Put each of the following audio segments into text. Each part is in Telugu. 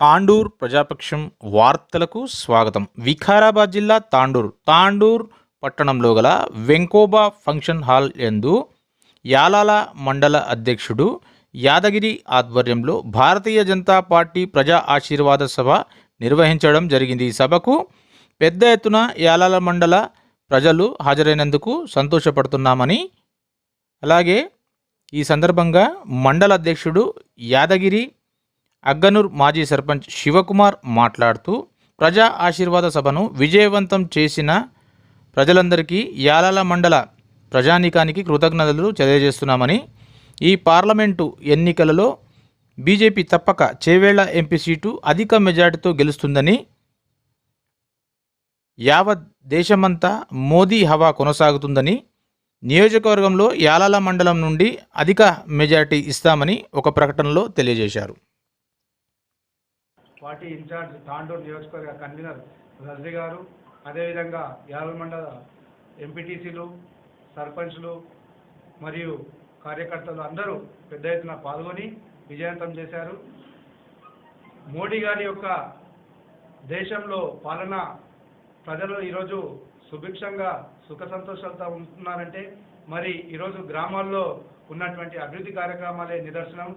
తాండూర్ ప్రజాపక్షం వార్తలకు స్వాగతం. వికారాబాద్ జిల్లా తాండూర్. తాండూర్ పట్టణంలో గల వెంకోబా ఫంక్షన్ హాల్ యందు యాలాల మండల అధ్యక్షుడు యాదగిరి ఆధ్వర్యంలో భారతీయ జనతా పార్టీ ప్రజా ఆశీర్వాద సభ నిర్వహించడం జరిగింది. ఈ సభకు పెద్ద ఎత్తున యాలాల మండల ప్రజలు హాజరైనందుకు సంతోషపడుతున్నామని అలాగే ఈ సందర్భంగా మండల అధ్యక్షుడు యాదగిరి అగ్గనూర్ మాజీ సర్పంచ్ శివకుమార్ మాట్లాడుతూ ప్రజా ఆశీర్వాద సభను విజయవంతం చేసిన ప్రజలందరికీ యాలాల మండల ప్రజానీకానికి కృతజ్ఞతలు తెలియజేస్తున్నామని ఈ పార్లమెంటు ఎన్నికలలో బీజేపీ తప్పక చేవేళ్ళ ఎంపీ సీటు అధిక మెజార్టీతో గెలుస్తుందని యావత్ దేశమంతా మోదీ హవా కొనసాగుతుందని నియోజకవర్గంలో యాలాల మండలం నుండి అధిక మెజార్టీ ఇస్తామని ఒక ప్రకటనలో తెలియజేశారు. పార్టీ ఇన్ఛార్జ్ తాండూరు నియోజకవర్గ కన్వీనర్ రజ్వి గారు అదేవిధంగా యాభై మండల ఎంపీటీసీలు సర్పంచ్లు మరియు కార్యకర్తలు అందరూ పెద్ద ఎత్తున పాల్గొని విజయవంతం చేశారు. మోడీ గారి యొక్క దేశంలో పాలన ప్రజలు ఈరోజు సుభిక్షంగా సుఖ సంతోషాలతో ఉంటున్నారంటే మరి ఈరోజు గ్రామాల్లో ఉన్నటువంటి అభివృద్ధి కార్యక్రమాలే నిదర్శనం.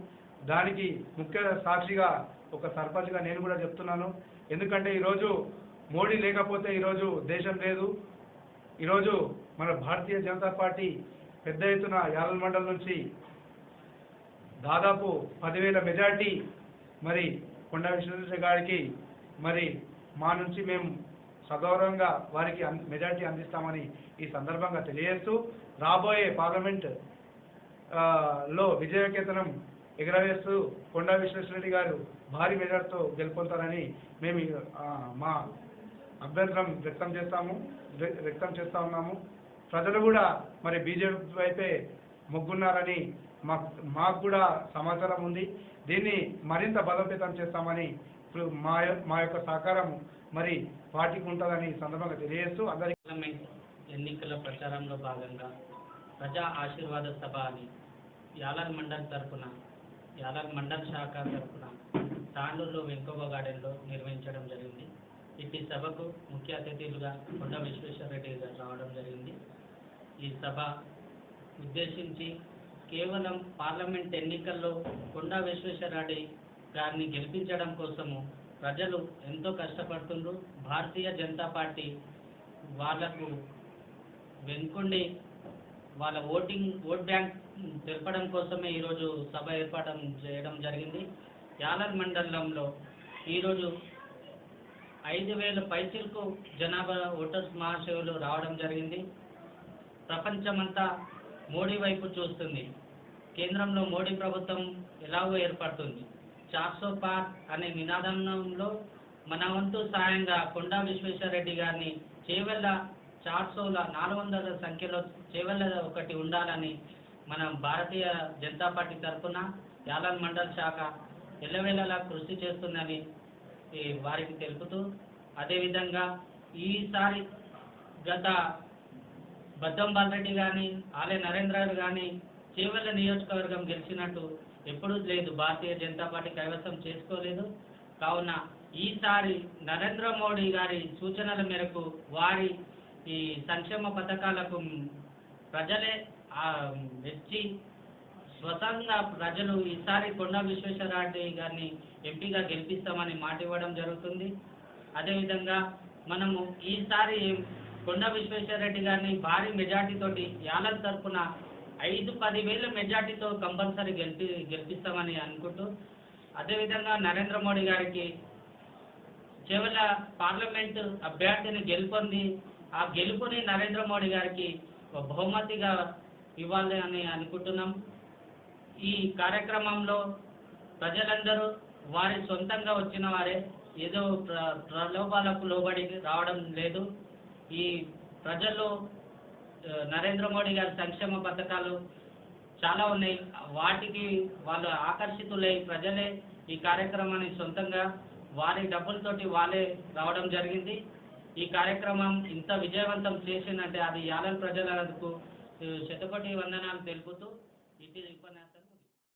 దానికి ముఖ్య సాక్షిగా ఒక సర్పంచ్గా నేను కూడా చెప్తున్నాను. ఎందుకంటే ఈరోజు మోడీ లేకపోతే ఈరోజు దేశం లేదు. ఈరోజు మన భారతీయ జనతా పార్టీ పెద్ద ఎత్తున యాదల్ మండలం నుంచి దాదాపు పదివేల మెజార్టీ మరి కొండ విశ్వేశ్వర గారికి మరి మా నుంచి మేము సగౌరవంగా వారికి మెజార్టీ అందిస్తామని ఈ సందర్భంగా తెలియజేస్తూ రాబోయే పార్లమెంట్లో విజయకేతనం ఎగరవేస్తూ కొండా విశ్వేశ్వరరెడ్డి గారు భారీ మెజార్టీతో గెలుపొందుతారని మేము మా అభ్యంతరం వ్యక్తం చేస్తాము వ్యక్తం చేస్తా ఉన్నాము. ప్రజలు కూడా మరి బీజేపీ వైపే మొగ్గున్నారని మాకు మాకు కూడా సమాచారం ఉంది. దీన్ని మరింత బలోపేతం చేస్తామని ఇప్పుడు మా మా యొక్క సహకారం మరి పార్టీకి ఉంటుందని సందర్భంగా తెలియజేస్తూ అందరికీ ఎన్నికల ప్రచారంలో భాగంగా ప్రజా ఆశీర్వాద సభ అని యాలల్ మండల్ తరఫున యాలల్ మండల్ శాఖ తరఫున తాండూరులో వెంకవ గార్డెన్లో నిర్వహించడం జరిగింది. ఇట్టి సభకు ముఖ్య అతిథులుగా కొండ విశ్వేశ్వరరెడ్డి గారు రావడం జరిగింది. ఈ సభ ఉద్దేశించి కేవలం పార్లమెంట్ ఎన్నికల్లో కొండా విశ్వేశ్వరరెడ్డి గారిని గెలిపించడం కోసము ప్రజలు ఎంతో కష్టపడుతుండ్రు. భారతీయ జనతా పార్టీ వాళ్ళకు వెనుకొండి వాళ్ళ ఓటింగ్ ఓట్ బ్యాంక్ తెలపడం కోసమే ఈరోజు సభ ఏర్పాటు చేయడం జరిగింది. యాలర్ మండలంలో ఈరోజు ఐదు వేల పైచిలకు జనాభా ఓటర్స్ మహాశివులు రావడం జరిగింది. ప్రపంచమంతా మోడీ వైపు చూస్తుంది. కేంద్రంలో మోడీ ప్రభుత్వం ఎలాగో ఏర్పడుతుంది. చార్సో పార్ అనే నినాదంలో మన వంతు సాయంగా కొండా విశ్వేశ్వరరెడ్డి గారిని చేవెళ్ళ చార్సోల నాలుగు వందల సంఖ్యలో చేవల ఒకటి ఉండాలని మన భారతీయ జనతా పార్టీ తరఫున యాలన్ మండల్ శాఖ ఎల్లవేళలా కృషి చేస్తుందని వారికి తెలుపుతూ అదేవిధంగా ఈసారి గత బద్దం బాలరెడ్డి కానీ ఆలయ నరేంద్రరావు కానీ చేవల్ల నియోజకవర్గం గెలిచినట్టు ఎప్పుడూ లేదు. భారతీయ జనతా పార్టీ కైవసం చేసుకోలేదు. కావున ఈసారి నరేంద్ర మోడీ గారి సూచనల మేరకు వారి ఈ సంక్షేమ పథకాలకు ప్రజలే మెచ్చి స్వతంగా ప్రజలు ఈసారి కొండా విశ్వేశ్వరరెడ్డి గారిని ఎంపీగా గెలిపిస్తామని మాట ఇవ్వడం జరుగుతుంది. అదేవిధంగా మనము ఈసారి కొండా విశ్వేశ్వరరెడ్డి గారిని భారీ మెజార్టీతోటి యాలం తరఫున ఐదు పదివేల మెజార్టీతో కంపల్సరీ గెలిపి గెలిపిస్తామని అనుకుంటూ అదేవిధంగా నరేంద్ర మోడీ గారికి చివరి పార్లమెంట్ అభ్యర్థిని గెలుపొంది ఆ గెలుపుని నరేంద్ర మోడీ గారికి బహుమతిగా ఇవ్వాలి అని అనుకుంటున్నాం. ఈ కార్యక్రమంలో ప్రజలందరూ వారి సొంతంగా వచ్చిన వారే ఏదో ప్ర- ప్రలోభాలకు లోబడి రావడం లేదు. ఈ ప్రజలు నరేంద్ర మోడీ గారి సంక్షేమ పథకాలు చాలా ఉన్నాయి. వాటికి వాళ్ళు ఆకర్షితులై ప్రజలే ఈ కార్యక్రమాన్ని సొంతంగా వారి డబ్బులతోటి వాళ్ళే రావడం జరిగింది. ఈ కార్యక్రమం ఇంత విజయవంతం చేసిందంటే అది యాలల్ ప్రజలకు శతపటి వందనాలు తెలుపుతూ ఇటు ఉపన్యాసం